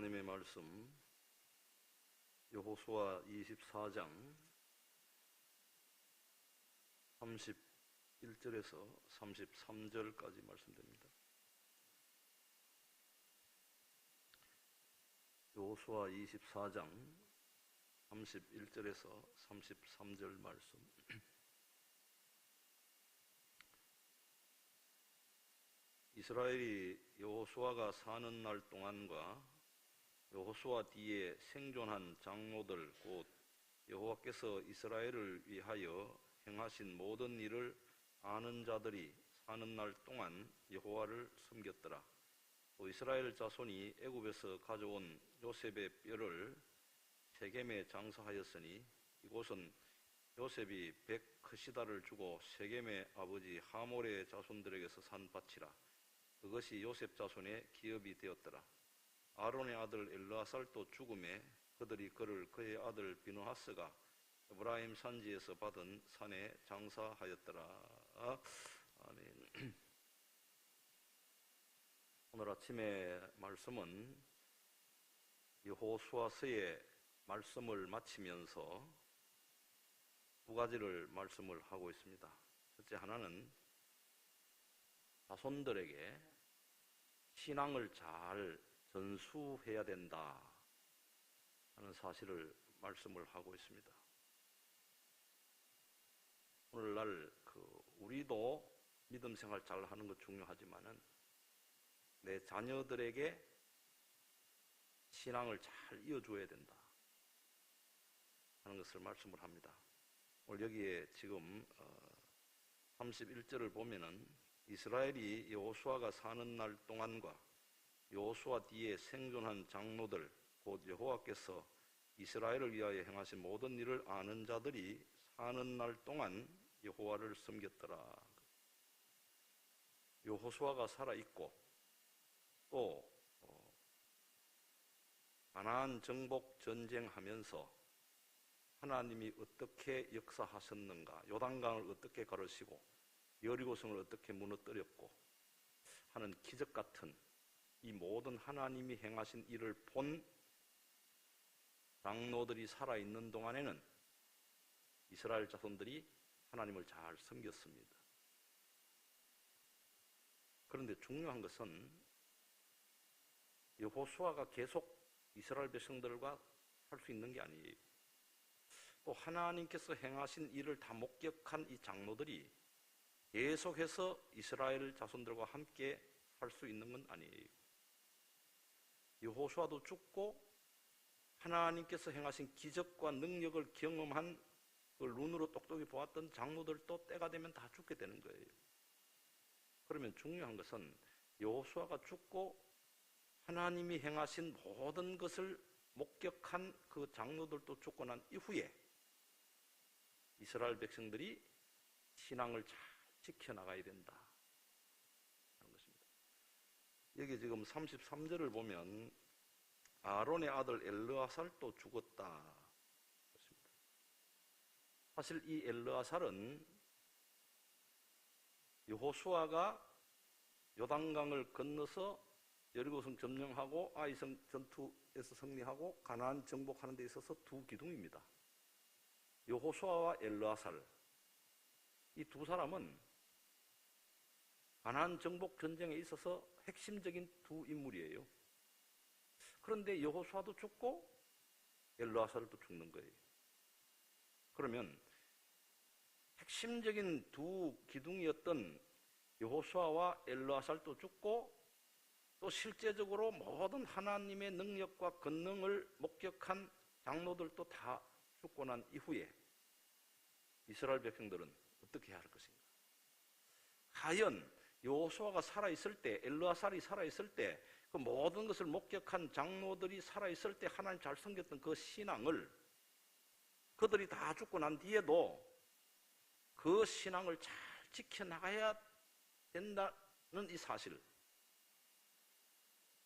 하나님의 말씀 여호수아 24장 31절에서 33절까지 말씀됩니다. 여호수아 24장 31절에서 33절 말씀 이스라엘이 여호수아가 사는 날 동안과 여호수아 뒤에 생존한 장로들 곧 여호와께서 이스라엘을 위하여 행하신 모든 일을 아는 자들이 사는 날 동안 여호와를 섬겼더라. 또 이스라엘 자손이 애굽에서 가져온 요셉의 뼈를 세겜에 장사하였으니 이곳은 요셉이 백 크시다를 주고 세겜의 아버지 하몰의 자손들에게서 산 밭이라. 그것이 요셉 자손의 기업이 되었더라. 아론의 아들 엘르아살도 죽음에 그들이 그를 그의 아들 비누하스가 에브라임 산지에서 받은 산에 장사하였더라. 아멘. 오늘 아침의 말씀은 여호수아서의 말씀을 마치면서 두 가지를 말씀을 하고 있습니다. 첫째 하나는 자손들에게 신앙을 잘 전수해야 된다 하는 사실을 말씀을 하고 있습니다. 오늘날 그 우리도 믿음 생활 잘 하는 것 중요하지만은 내 자녀들에게 신앙을 잘 이어줘야 된다 하는 것을 말씀을 합니다. 오늘 여기에 지금 31절을 어, 보면은 이스라엘이 여호수아가 사는 날 동안과 여호수아 뒤에 생존한 장로들 곧 여호와께서 이스라엘을 위하여 행하신 모든 일을 아는 자들이 사는 날 동안 여호와를 섬겼더라. 여호수아가 살아 있고 또 어, 가나안 정복 전쟁하면서 하나님이 어떻게 역사하셨는가, 요단강을 어떻게 가르시고 여리고성을 어떻게 무너뜨렸고 하는 기적 같은 이 모든 하나님이 행하신 일을 본 장로들이 살아있는 동안에는 이스라엘 자손들이 하나님을 잘 섬겼습니다. 그런데 중요한 것은 여호수아가 계속 이스라엘 백성들과 할 수 있는 게 아니에요. 또 하나님께서 행하신 일을 다 목격한 이 장로들이 계속해서 이스라엘 자손들과 함께 할 수 있는 건 아니에요. 여호수아도 죽고 하나님께서 행하신 기적과 능력을 경험한 그 눈으로 똑똑히 보았던 장로들도 때가 되면 다 죽게 되는 거예요. 그러면 중요한 것은 여호수아가 죽고 하나님이 행하신 모든 것을 목격한 그 장로들도 죽고 난 이후에 이스라엘 백성들이 신앙을 잘 지켜나가야 된다. 여기 지금 33절을 보면 아론의 아들 엘르아살도 죽었다. 사실 이 엘르아살은 여호수아가 요단강을 건너서 여리고성 점령하고 아이성 전투에서 승리하고 가나안 정복하는 데 있어서 두 기둥입니다. 여호수아와 엘르아살 이 두 사람은 가나안 정복 전쟁에 있어서 핵심적인 두 인물이에요. 그런데 여호수아도 죽고 엘르아살도 죽는 거예요. 그러면 핵심적인 두 기둥이었던 여호수아와 엘르아살도 죽고 또 실제적으로 모든 하나님의 능력과 권능을 목격한 장로들도 다 죽고 난 이후에 이스라엘 백성들은 어떻게 해야 할 것인가? 과연 여호수아가 살아 있을 때, 엘르아살이 살아 있을 때, 그 모든 것을 목격한 장로들이 살아 있을 때 하나님 잘 섬겼던 그 신앙을 그들이 다 죽고 난 뒤에도 그 신앙을 잘 지켜 나가야 된다는 이 사실.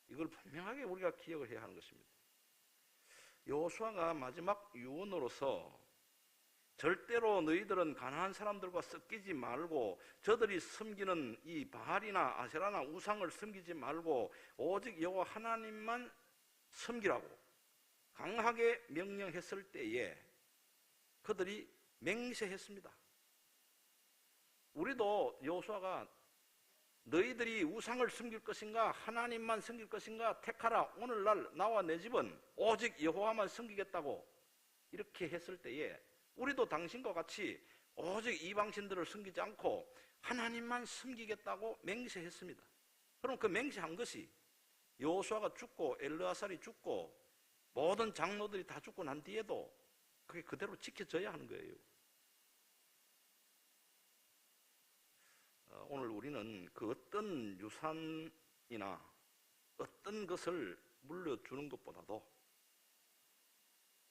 이걸 분명하게 우리가 기억을 해야 하는 것입니다. 여호수아가 마지막 유언으로서 절대로 너희들은 가난한 사람들과 섞이지 말고 저들이 섬기는 이 바알이나 아세라나 우상을 섬기지 말고 오직 여호와 하나님만 섬기라고 강하게 명령했을 때에 그들이 맹세했습니다. 우리도 여호수아가 너희들이 우상을 섬길 것인가 하나님만 섬길 것인가 택하라 오늘날 나와 내 집은 오직 여호와만 섬기겠다고 이렇게 했을 때에 우리도 당신과 같이 오직 이방신들을 섬기지 않고 하나님만 섬기겠다고 맹세했습니다. 그럼 그 맹세한 것이 여호수아가 죽고 엘르아살이 죽고 모든 장로들이 다 죽고 난 뒤에도 그게 그대로 지켜져야 하는 거예요. 어, 오늘 우리는 그 어떤 유산이나 어떤 것을 물려주는 것보다도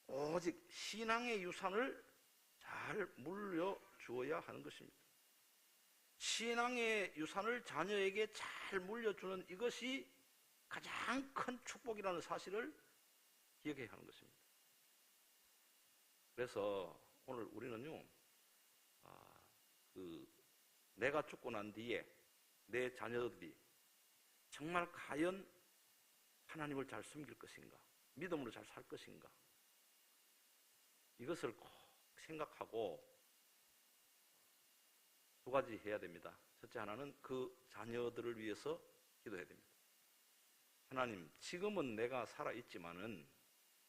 오직 신앙의 유산을 잘 물려 주어야 하는 것입니다. 신앙의 유산을 자녀에게 잘 물려주는 이것이 가장 큰 축복이라는 사실을 기억해야 하는 것입니다. 그래서 오늘 우리는요, 아, 그 내가 죽고 난 뒤에 내 자녀들이 정말 과연 하나님을 잘 섬길 것인가, 믿음으로 잘 살 것인가, 이것을 꼭 생각하고 두 가지 해야 됩니다. 첫째 하나는 그 자녀들을 위해서 기도해야 됩니다. 하나님, 지금은 내가 살아있지만은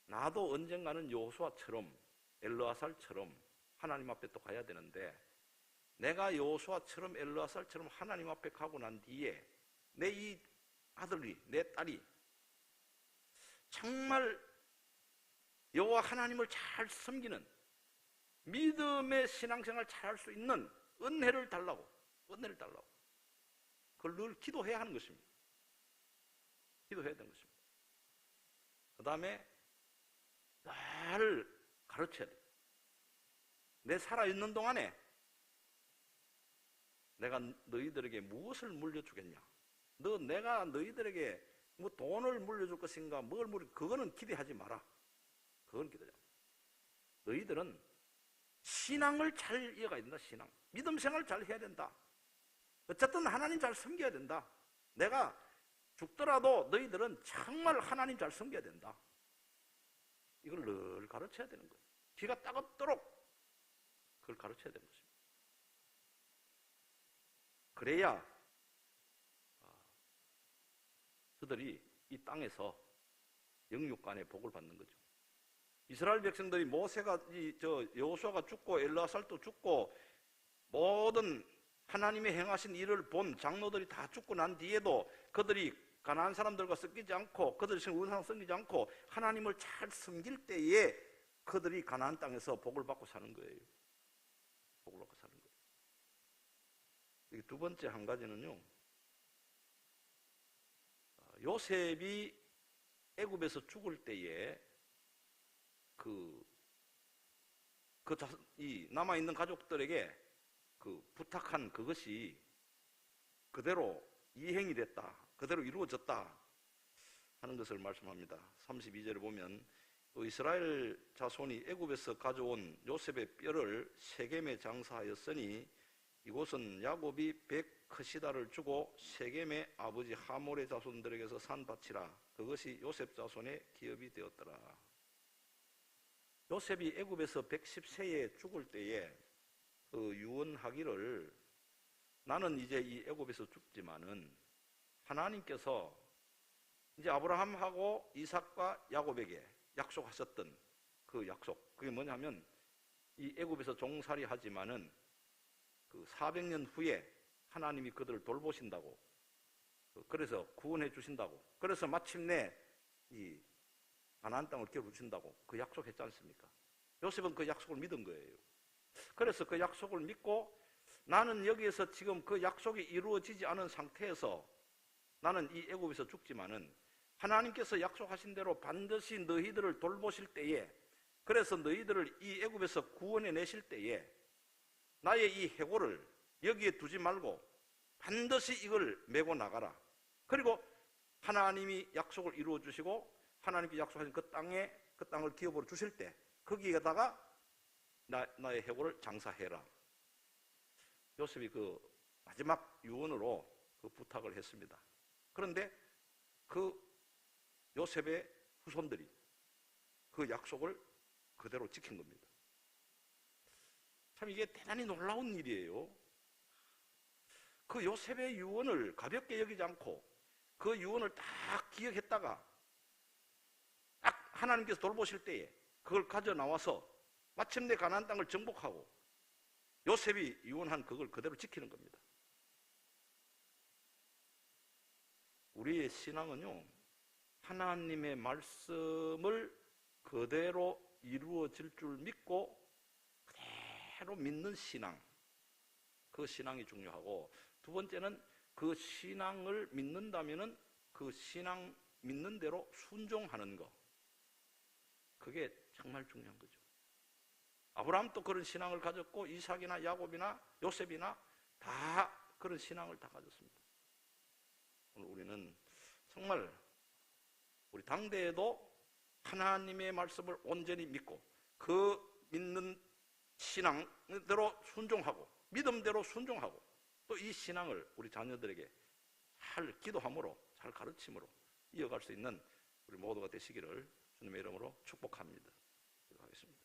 나도 언젠가는 여호수아처럼 엘르아살처럼 하나님 앞에 또 가야 되는데 내가 여호수아처럼 엘르아살처럼 하나님 앞에 가고 난 뒤에 내 이 아들이 내 딸이 정말 여호와 하나님을 잘 섬기는 믿음의 신앙생활 잘할 수 있는 은혜를 달라고 은혜를 달라고 그걸 늘 기도해야 하는 것입니다. 기도해야 되는 것입니다. 그 다음에 늘 가르쳐야 돼. 내 살아있는 동안에 내가 너희들에게 무엇을 물려주겠냐? 너 내가 너희들에게 뭐 돈을 물려줄 것인가? 뭘 물려? 그거는 기대하지 마라. 그건 기대하지 너희들은 신앙을 잘 이어가야 된다. 신앙. 믿음 생활 잘 해야 된다. 어쨌든 하나님 잘 섬겨야 된다. 내가 죽더라도 너희들은 정말 하나님 잘 섬겨야 된다. 이걸 늘 가르쳐야 되는 거예요. 귀가 따갑도록 그걸 가르쳐야 되는 것입니다. 그래야 아, 그들이 이 땅에서 영육간의 복을 받는 거죠. 이스라엘 백성들이 모세가 저 여호수아가 죽고 엘라살도 죽고 모든 하나님의 행하신 일을 본 장로들이 다 죽고 난 뒤에도 그들이 가난한 사람들과 섞이지 않고 그들이 우상 섬기지 않고 하나님을 잘 섬길 때에 그들이 가나안 땅에서 복을 받고 사는 거예요. 복을 받고 사는 거예요. 두 번째 한 가지는요. 아, 요셉이 애굽에서 죽을 때에 그, 그, 이, 남아있는 가족들에게 그 부탁한 그것이 그대로 이행이 됐다. 그대로 이루어졌다. 하는 것을 말씀합니다. 32절에 보면 이스라엘 자손이 애굽에서 가져온 요셉의 뼈를 세겜에 장사하였으니 이곳은 야곱이 백 크시다를 주고 세겜의 아버지 하몰의 자손들에게서 산 밭이라 그것이 요셉 자손의 기업이 되었더라. 요셉이 애굽에서 110세에 죽을 때에 그 유언하기를 나는 이제 이 애굽에서 죽지만은 하나님께서 이제 아브라함하고 이삭과 야곱에게 약속하셨던 그 약속. 그게 뭐냐면 이 애굽에서 종살이 하지만은 그 400년 후에 하나님이 그들을 돌보신다고. 그래서 구원해 주신다고. 그래서 마침내 이 가나안 땅을 겨루신다고 그 약속했지 않습니까? 요셉은 그 약속을 믿은 거예요. 그래서 그 약속을 믿고 나는 여기에서 지금 그 약속이 이루어지지 않은 상태에서 나는 이 애굽에서 죽지만은 하나님께서 약속하신 대로 반드시 너희들을 돌보실 때에 그래서 너희들을 이 애굽에서 구원해 내실 때에 나의 이 해고를 여기에 두지 말고 반드시 이걸 메고 나가라. 그리고 하나님이 약속을 이루어 주시고 하나님께 약속하신 그 땅에 그 땅을 기업으로 주실 때 거기에다가 나, 나의 해고를 장사해라. 요셉이 그 마지막 유언으로 그 부탁을 했습니다. 그런데 그 요셉의 후손들이 그 약속을 그대로 지킨 겁니다. 참 이게 대단히 놀라운 일이에요. 그 요셉의 유언을 가볍게 여기지 않고 그 유언을 딱 기억했다가 딱 하나님께서 돌보실 때에 그걸 가져 나와서 마침내 가나안 땅을 정복하고 요셉이 유언한 그걸 그대로 지키는 겁니다. 우리의 신앙은요, 하나님의 말씀을 그대로 이루어질 줄 믿고 그대로 믿는 신앙. 그 신앙이 중요하고 두 번째는 그 신앙을 믿는다면은 그 신앙 믿는 대로 순종하는 거. 그게 정말 중요한 거죠. 아브라함도 그런 신앙을 가졌고 이삭이나 야곱이나 요셉이나 다 그런 신앙을 다 가졌습니다. 오늘 우리는 정말 우리 당대에도 하나님의 말씀을 온전히 믿고 그 믿는 신앙대로 순종하고 믿음대로 순종하고 또 이 신앙을 우리 자녀들에게 잘 기도함으로 잘 가르침으로 이어갈 수 있는 우리 모두가 되시기를 주님의 이름으로 축복합니다. 기도하겠습니다.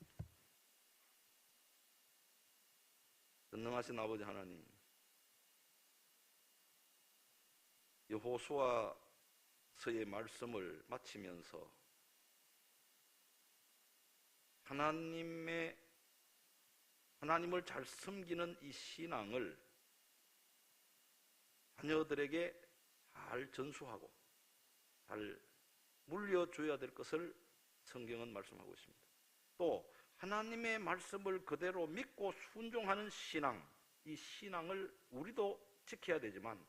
전능하신 아버지 하나님 여호수아서의 말씀을 마치면서 하나님의 하나님을 잘 섬기는 이 신앙을 자녀들에게 잘 전수하고 잘 물려줘야 될 것을 성경은 말씀하고 있습니다. 또 하나님의 말씀을 그대로 믿고 순종하는 신앙, 이 신앙을 우리도 지켜야 되지만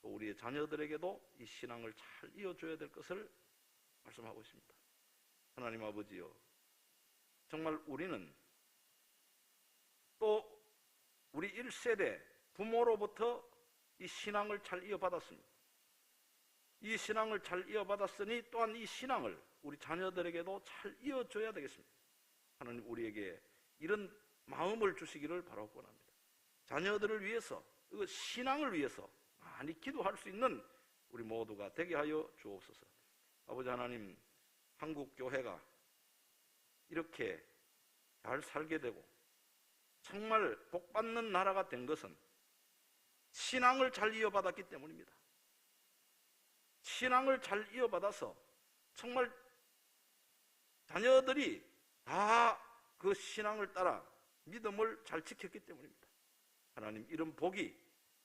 또 우리의 자녀들에게도 이 신앙을 잘 이어줘야 될 것을 말씀하고 있습니다. 하나님 아버지요, 정말 우리는 또 우리 1세대 부모로부터 이 신앙을 잘 이어받았습니다. 이 신앙을 잘 이어받았으니 또한 이 신앙을 우리 자녀들에게도 잘 이어줘야 되겠습니다. 하나님 우리에게 이런 마음을 주시기를 바라고 원합니다. 자녀들을 위해서, 그 신앙을 위해서 많이 기도할 수 있는 우리 모두가 되게 하여 주옵소서. 아버지 하나님, 한국 교회가 이렇게 잘 살게 되고 정말 복받는 나라가 된 것은 신앙을 잘 이어받았기 때문입니다. 신앙을 잘 이어받아서 정말 자녀들이 다 그 신앙을 따라 믿음을 잘 지켰기 때문입니다. 하나님 이런 복이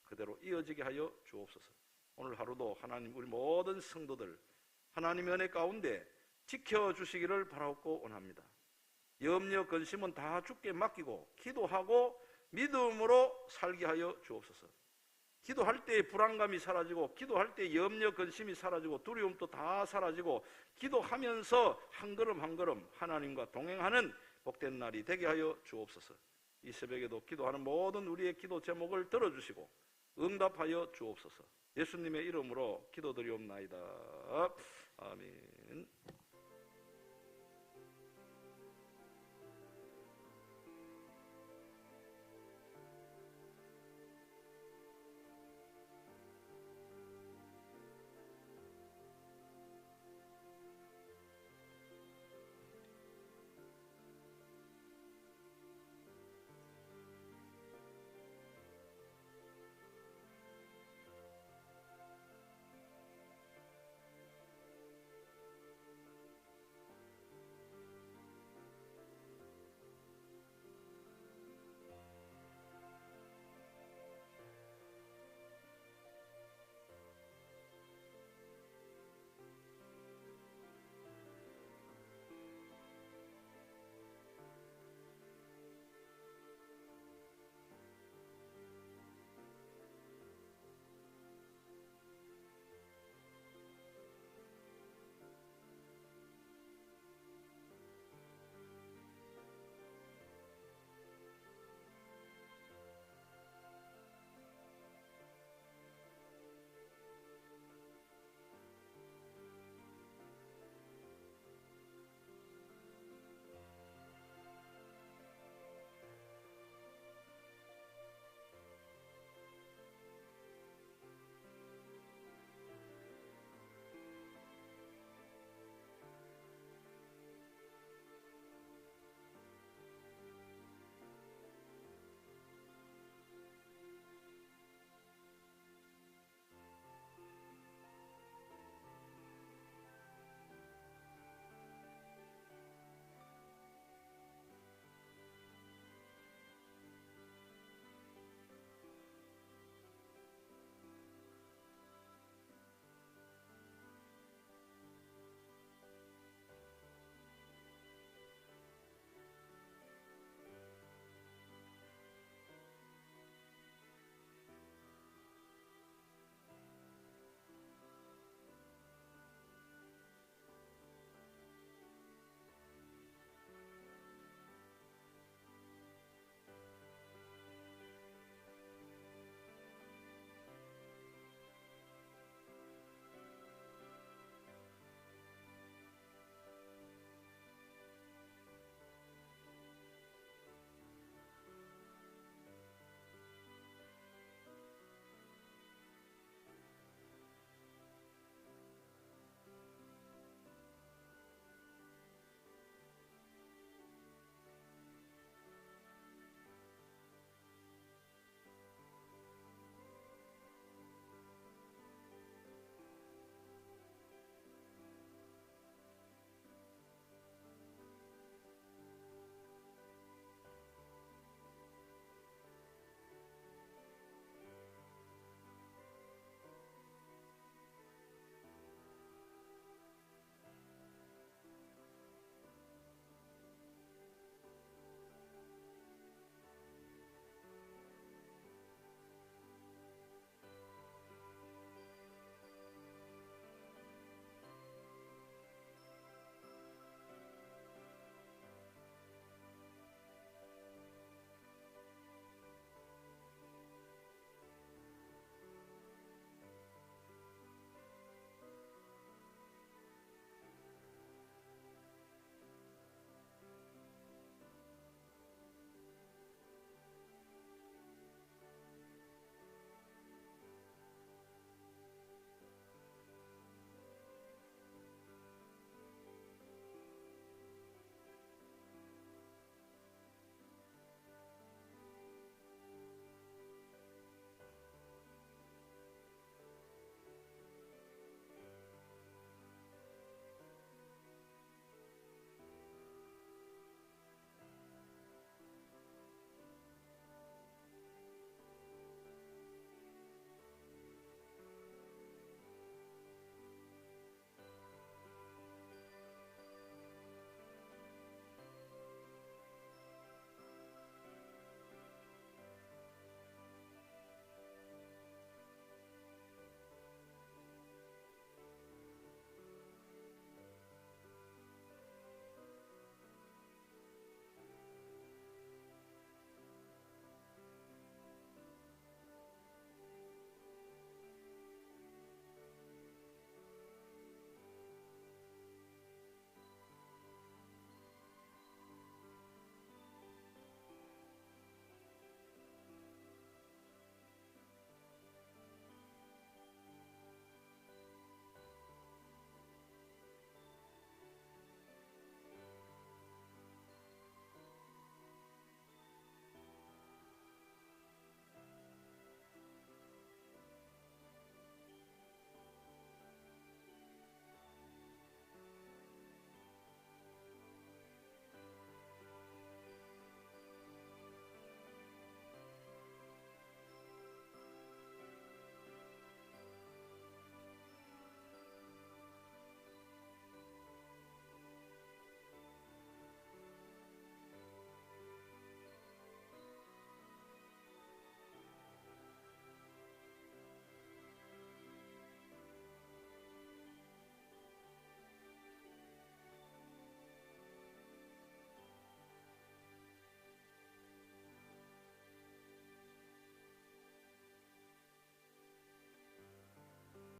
그대로 이어지게 하여 주옵소서. 오늘 하루도 하나님 우리 모든 성도들 하나님의 은혜 가운데 지켜주시기를 바라고 원합니다. 염려 근심은 다 주께 맡기고 기도하고 믿음으로 살게 하여 주옵소서. 기도할 때 불안감이 사라지고 기도할 때 염려 근심이 사라지고 두려움도 다 사라지고 기도하면서 한 걸음 한 걸음 하나님과 동행하는 복된 날이 되게 하여 주옵소서. 이 새벽에도 기도하는 모든 우리의 기도 제목을 들어주시고 응답하여 주옵소서. 예수님의 이름으로 기도드리옵나이다. 아멘.